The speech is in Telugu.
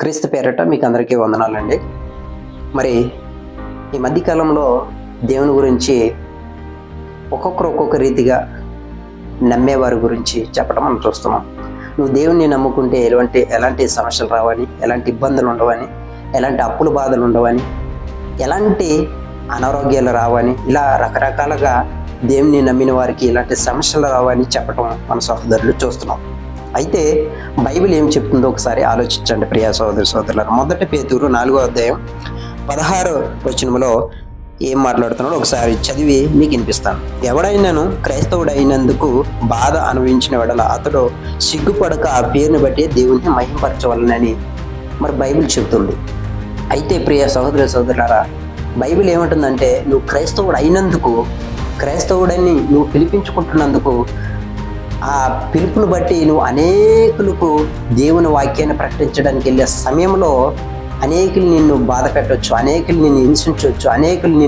క్రీస్తు పేరట మీకు అందరికీ వందనాలండి. మరి ఈ మధ్యకాలంలో దేవుని గురించి ఒక్కొక్కరు ఒక్కొక్క రీతిగా నమ్మేవారి గురించి చెప్పడం మనం చూస్తున్నాం. నువ్వు దేవుణ్ణి నమ్ముకుంటే ఎలాంటి ఎలాంటి సమస్యలు రావని ఎలాంటి ఇబ్బందులు ఉండవని ఎలాంటి అప్పుల బాధలు ఉండవని ఎలాంటి అనారోగ్యాలు రావని ఇలా రకరకాలుగా దేవుని నమ్మిన వారికి ఇలాంటి సమస్యలు రావని చెప్పడం మన సహోదరులు చూస్తున్నాం. అయితే బైబిల్ ఏం చెప్తుందో ఒకసారి ఆలోచించండి ప్రియా సహోదరి సోదరులారు. మొదటి పేదూరు నాలుగో అధ్యాయం పదహారు వచనంలో ఏం మాట్లాడుతున్నాడో ఒకసారి చదివి మీకు వినిపిస్తాను. ఎవడైనాను క్రైస్తవుడు అయినందుకు బాధ అనుభవించిన వెడల అతడు సిగ్గుపడక ఆ పేరుని బట్టి దేవుని మహింపరచవలనని మరి బైబిల్ చెబుతుంది. అయితే ప్రియ సహోదర సహోదరులారా బైబిల్ ఏమంటుందంటే నువ్వు క్రైస్తవుడు అయినందుకు క్రైస్తవుడని నువ్వు పిలిపించుకుంటున్నందుకు ఆ పిలుపును బట్టి నువ్వు అనేకులకు దేవుని వాక్యాన్ని ప్రకటించడానికి వెళ్ళే సమయంలో అనేకులు నిన్ను బాధ పెట్టవచ్చు అనేకులు నిన్ను హింసించవచ్చు అనేకులు